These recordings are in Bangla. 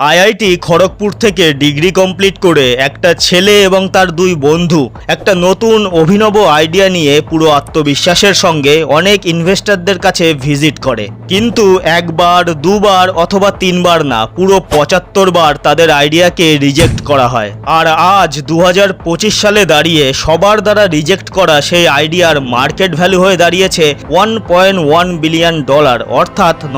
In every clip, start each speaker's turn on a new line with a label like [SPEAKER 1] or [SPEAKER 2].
[SPEAKER 1] আইআইটি খড়গপুর থেকে ডিগ্রি কমপ্লিট করে একটা ছেলে এবং তার দুই বন্ধু, একটা নতুন অভিনব আইডিয়া নিয়ে পুরো আত্মবিশ্বাসের সঙ্গে অনেক ইনভেস্টরদের কাছে ভিজিট করে। কিন্তু একবার, দুবার অথবা তিনবার না, পুরো পঁচাত্তর বার তাদের আইডিয়াকে রিজেক্ট করা হয়। আর আজ দু হাজার পঁচিশ সালে দাঁড়িয়ে সবার দ্বারা রিজেক্ট করা সেই আইডিয়ার মার্কেট ভ্যালু হয়ে দাঁড়িয়েছে one point one billion dollar, অর্থাৎ ন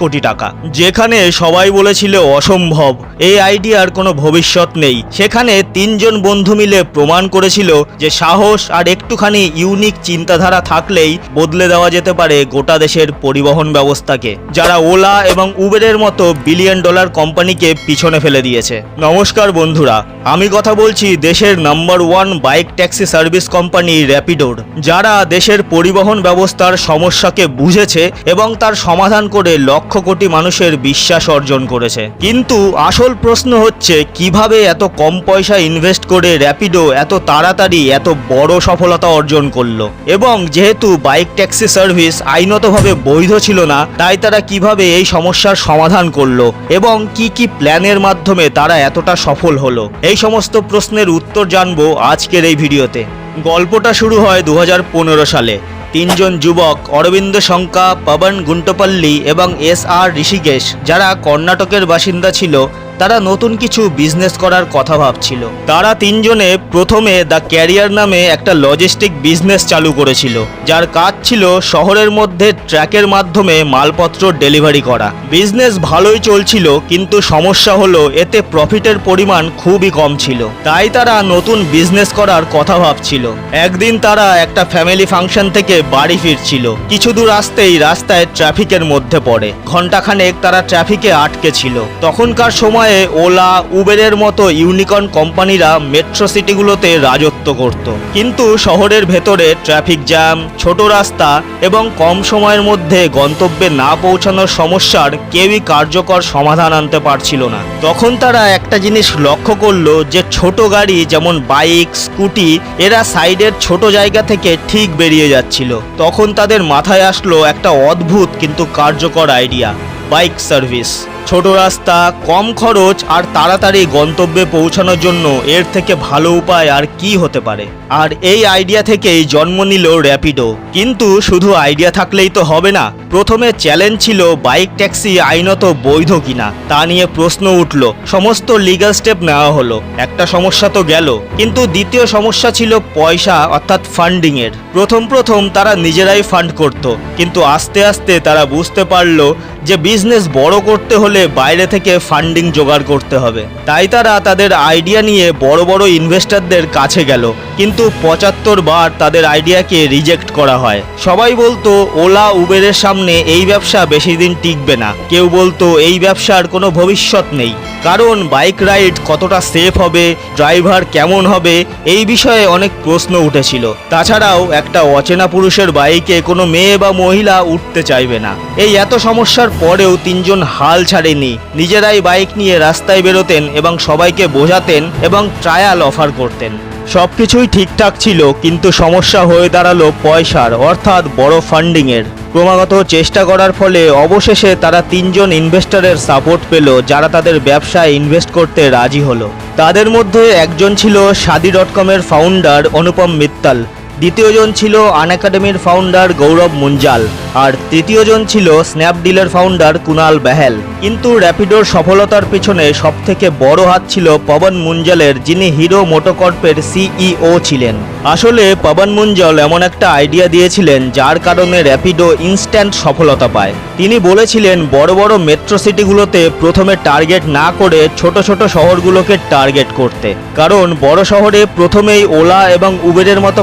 [SPEAKER 1] কোটি টাকা। যেখানে সবাই বলেছিল অসম্ভব। এই আইডিয়ার কোনো ভবিষ্যৎ নেই। সেখানে তিনজন বন্ধু মিলে প্রমাণ করেছিল যে সাহস আর একটুখানি ইউনিক চিন্তাধারা থাকলেই বদলে দেওয়া যেতে পারে গোটা দেশের পরিবহন ব্যবস্থাকে, যারা ওলা এবং উবেরের মতো বিলিয়ন ডলার কোম্পানিকে পিছনে ফেলে দিয়েছে। নমস্কার বন্ধুরা, আমি কথা বলছি দেশের number one bike taxi service company র্যাপিডোর যারা দেশের পরিবহন ব্যবস্থার সমস্যাকে বুঝেছে এবং তার সমাধান করে লক্ষ কোটি মানুষের বিশ্বাস অর্জন করেছে। কিন্তু আসল প্রশ্ন হচ্ছে, কীভাবে এত কম পয়সা ইনভেস্ট করে র্যাপিডো এত তাড়াতাড়ি এত বড় সফলতা অর্জন করল? এবং যেহেতু বাইক ট্যাক্সি সার্ভিস আইনতভাবে বৈধ ছিল না, তাই তারা কীভাবে এই সমস্যার সমাধান করল? এবং কি কি প্ল্যানের মাধ্যমে তারা এতটা সফল হলো? এই সমস্ত প্রশ্নের উত্তর জানব আজকের এই ভিডিওতে। গল্পটা শুরু হয় দু হাজার পনেরো সালে। তিনজন যুবক অরবিন্দ শঙ্কা পবন গুন্টপল্লী এবং এস আর ঋষিকেশ যারা কর্ণাটকের বাসিন্দা ছিল তারা নতুন কিছু বিজনেস করার কথা ভাবছিল। তারা তিনজনে প্রথমে দ্য ক্যারিয়ার নামে একটা লজিস্টিক বিজনেস চালু করেছিল, যার কাজ ছিল শহরের মধ্যে ট্র্যাকের মাধ্যমে মালপত্র ডেলিভারি করা। বিজনেস ভালোই চলছিল, কিন্তু সমস্যা হলো এতে প্রফিটের পরিমাণ খুবই কম ছিল। তাই তারা নতুন বিজনেস করার কথা ভাবছিল। একদিন তারা একটা ফ্যামিলি ফাংশন থেকে বাড়ি ফিরছিল। কিছু দূর আসতেই রাস্তায় ট্রাফিকের মধ্যে পড়ে। ঘন্টাখানেক তারা ট্রাফিকে আটকে ছিল। তখনকার সময়ে ওলা, উবেরের মতো ইউনিকর্ন কোম্পানিরা মেট্রো সিটিগুলোতে রাজত্ব করত। কিন্তু শহরের ভেতরে ট্রাফিক জ্যাম, ছোট রাস্তা এবং কম সময়ের মধ্যে গন্তব্যে না পৌঁছানোর সমস্যার কেউই কার্যকর সমাধান আনতে পারছিল না। তখন তারা একটা জিনিস লক্ষ্য করল যে ছোট গাড়ি যেমন বাইক, স্কুটি, এরা সাইডের ছোট জায়গা থেকে ঠিক বেরিয়ে যাচ্ছিল। তখন তাদের মাথায় আসলো একটা অদ্ভুত কিন্তু কার্যকর আইডিয়া, বাইক সার্ভিস। ছোট রাস্তা, কম খরচ আর তাড়াতাড়ি গন্তব্যে পৌঁছানোর জন্য এর থেকে ভালো উপায় আর কি হতে পারে? আর এই আইডিয়া থেকেই জন্ম নিল র্যাপিডো। কিন্তু শুধু আইডিয়া থাকলেই তো হবে না, প্রথমে চ্যালেঞ্জ ছিল বাইক ট্যাক্সি আইনত বৈধ কিনা, তা নিয়ে প্রশ্ন উঠল। সমস্ত লিগ্যাল স্টেপ নেওয়া হলো, একটা সমস্যা তো গেল। কিন্তু দ্বিতীয় সমস্যা ছিল পয়সা, অর্থাৎ ফান্ডিং এর প্রথম প্রথম তারা নিজেরাই ফান্ড করত, কিন্তু আস্তে আস্তে তারা বুঝতে পারল যে বিজনেস বড় করতে হলে বাইরে থেকে ফান্ডিং জোগাড় করতে হবে। তাই তারা তাদের আইডিয়া নিয়ে বড় বড় ইনভেস্টরদের কাছে গেল। কিন্তু পঁচাত্তর বার তাদের আইডিয়াকে রিজেক্ট করা হয়। সবাই বলতো, ওলা, উবেরের সামনে এই ব্যবসা বেশি দিন টিকবে না। কেউ বলতো, এই ব্যবসার কোনো ভবিষ্যৎ নেই। কারণ বাইক রাইড কতটা সেফ হবে ড্রাইভার কেমন হবে, এই বিষয়ে অনেক প্রশ্ন উঠেছিল। তাছাড়াও একটা অচেনা পুরুষের বাইকে কোনো মেয়ে বা মহিলা উঠতে চাইবে না। এই এত সমস্যার পরেও তিনজন হাল ছাড়েনি। নিজেরাই বাইক নিয়ে রাস্তায় বেরোতেন এবং সবাইকে বোঝাতেন এবং ট্রায়াল অফার করতেন। সব কিছুই ঠিকঠাক ছিল, কিন্তু সমস্যা হয়ে দাঁড়াল পয়সার, অর্থাৎ বড় ফান্ডিংয়ের ক্রমাগত চেষ্টা করার ফলে অবশেষে তারা তিনজন ইনভেস্টরের সাপোর্ট পেল, যারা তাদের ব্যবসায় ইনভেস্ট করতে রাজি হলো। তাদের মধ্যে একজন ছিল শাদি ডট কমের ফাউন্ডার অনুপম মিত্তাল। দ্বিতীয়জন ছিল আনএকাডেমির ফাউন্ডার গৌরব মুঞ্জাল, আর তৃতীয়জন ছিল স্ন্যাপডিলের ফাউন্ডার কুনাল বেহেল। কিন্তু র্যাপিডোর সফলতার পেছনে সবথেকে বড় হাত ছিল পবন মুঞ্জালের, যিনি হিরো মোটোকর্পের সিইও ছিলেন। আসলে পবন মুঞ্জল এমন একটা আইডিয়া দিয়েছিলেন, যার কারণে র্যাপিডো ইনস্ট্যান্ট সফলতা পায়। তিনি বলেছিলেন, বড় বড় মেট্রো সিটিগুলোতে প্রথমে টার্গেট না করে ছোট ছোট শহরগুলোকে টার্গেট করতে। কারণ বড় শহরে প্রথমেই ওলা এবং উবেরের মতো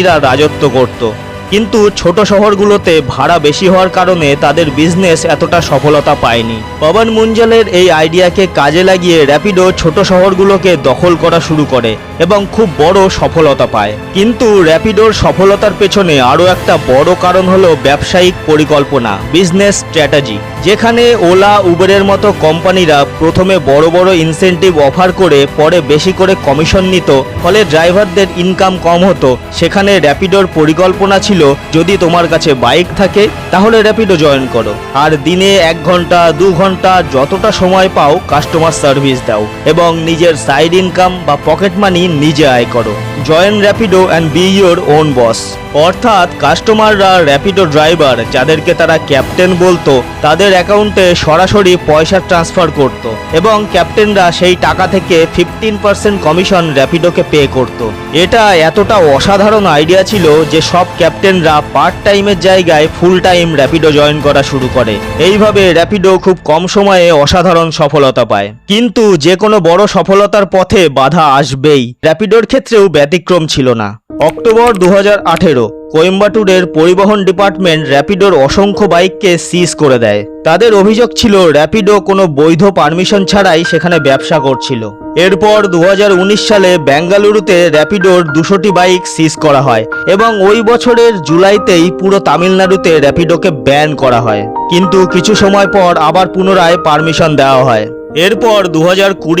[SPEAKER 1] কোম্পানিরা রাজত্ব করত। কিন্তু ছোট শহরগুলোতে ভাড়া বেশি হওয়ার কারণে তাদের বিজনেস এতটা সফলতা পায়নি। পবন মুঞ্জলের এই আইডিয়াকে কাজে লাগিয়ে র্যাপিডো ছোট শহরগুলোকে দখল করা শুরু করে এবং খুব বড় সফলতা পায়। কিন্তু র্যাপিডোর সফলতার পেছনে আরও একটা বড় কারণ হলো ব্যবসায়িক পরিকল্পনা বিজনেস স্ট্র্যাটেজি যেখানে ওলা, উবেরের মতো কোম্পানিরা প্রথমে বড় বড় ইনসেন্টিভ অফার করে পরে বেশি করে কমিশন নিত, ফলে ড্রাইভারদের ইনকাম কম হতো। সেখানে র্যাপিডোর পরিকল্পনা ছিল ছিল যদি তোমার কাছে বাইক থাকে, তাহলে র্যাপিডো জয়েন করো। আর দিনে এক ঘণ্টা, দু ঘণ্টা, যতটা সময় পাও কাস্টমার সার্ভিস দাও এবং নিজের সাইড ইনকাম বা পকেট মানি নিজে আয় করো। Join Rapido and be your own boss. অর্থাৎ কাস্টমাররা র্যাপিডো ড্রাইভার, যাদেরকে তারা ক্যাপ্টেন বলতো, তাদের অ্যাকাউন্টে সরাসরি পয়সা ট্রান্সফার করত এবং ক্যাপ্টেনরা সেই টাকা থেকে ফিফটিন পার্সেন্ট কমিশন র্যাপিডোকে পে করত। এটা এতটা অসাধারণ আইডিয়া ছিল যে সব ক্যাপ্টেনরা পার্ট টাইমের জায়গায় ফুল টাইম র্যাপিডো জয়েন করা শুরু করে। এইভাবে র্যাপিডো খুব কম সময়ে অসাধারণ সফলতা পায়। কিন্তু যে কোনো বড় সফলতার পথে বাধা আসবেই। র্যাপিডোর ক্ষেত্রেও ব্যতিক্রম ছিল না। অক্টোবর দু আঠেরো, কোয়েম্বাটুরের পরিবহন ডিপার্টমেন্ট র্যাপিডোর অসংখ্য বাইককে সিজ করে দেয়। তাদের অভিযোগ ছিল, র্যাপিডো কোনো বৈধ পারমিশন ছাড়াই সেখানে ব্যবসা করছিল। এরপর দু হাজার উনিশ সালে বেঙ্গালুরুতে র্যাপিডোর দুশোটি বাইক সিজ করা হয় এবং ওই বছরের জুলাইতেই পুরো তামিলনাড়ুতে র্যাপিডোকে ব্যান করা হয়। কিন্তু কিছু সময় পর আবার পুনরায় পারমিশন দেওয়া হয়। এরপর দু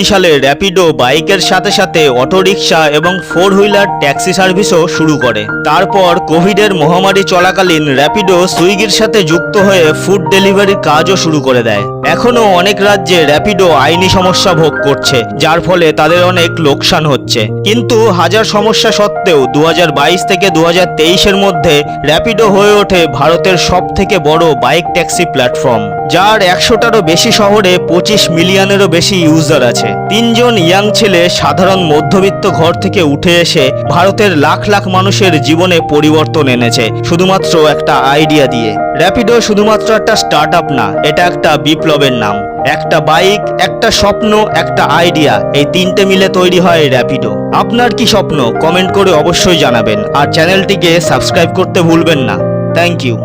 [SPEAKER 1] সালে র্যাপিডো বাইকের সাথে সাথে অটোরিকশা এবং ফোর হুইলার ট্যাক্সি সার্ভিসও শুরু করে। তারপর কোভিডের মহামারী চলাকালীন র্যাপিডো সুইগির সাথে যুক্ত হয়ে ফুড ডেলিভারির কাজও শুরু করে দেয়। এখনও অনেক রাজ্যে র্যাপিডো আইনি সমস্যা ভোগ করছে, যার ফলে তাদের অনেক লোকসান হচ্ছে। কিন্তু হাজার সমস্যা সত্ত্বেও দু হাজার বাইশ থেকে দু এর মধ্যে র্যাপিডো হয়ে ওঠে ভারতের সব থেকে বড় বাইক ট্যাক্সি প্ল্যাটফর্ম। যার একশোটারও বেশি শহরে পঁচিশ মিলিয়নেরও বেশি ইউজার আছে। তিনজন ইয়াং ছেলে সাধারণ মধ্যবিত্ত ঘর থেকে উঠে এসে ভারতের লাখ লাখ মানুষের জীবনে পরিবর্তন এনেছে, শুধুমাত্র একটা আইডিয়া দিয়ে। র্যাপিডো শুধুমাত্র একটা স্টার্ট না, এটা একটা বিপ্লবের নাম। একটা বাইক একটা স্বপ্ন, একটা আইডিয়া এই তিনটে মিলে তৈরি হয় র্যাপিডো আপনার কি স্বপ্ন? কমেন্ট করে অবশ্যই জানাবেন। আর চ্যানেলটিকে সাবস্ক্রাইব করতে ভুলবেন না। Thank you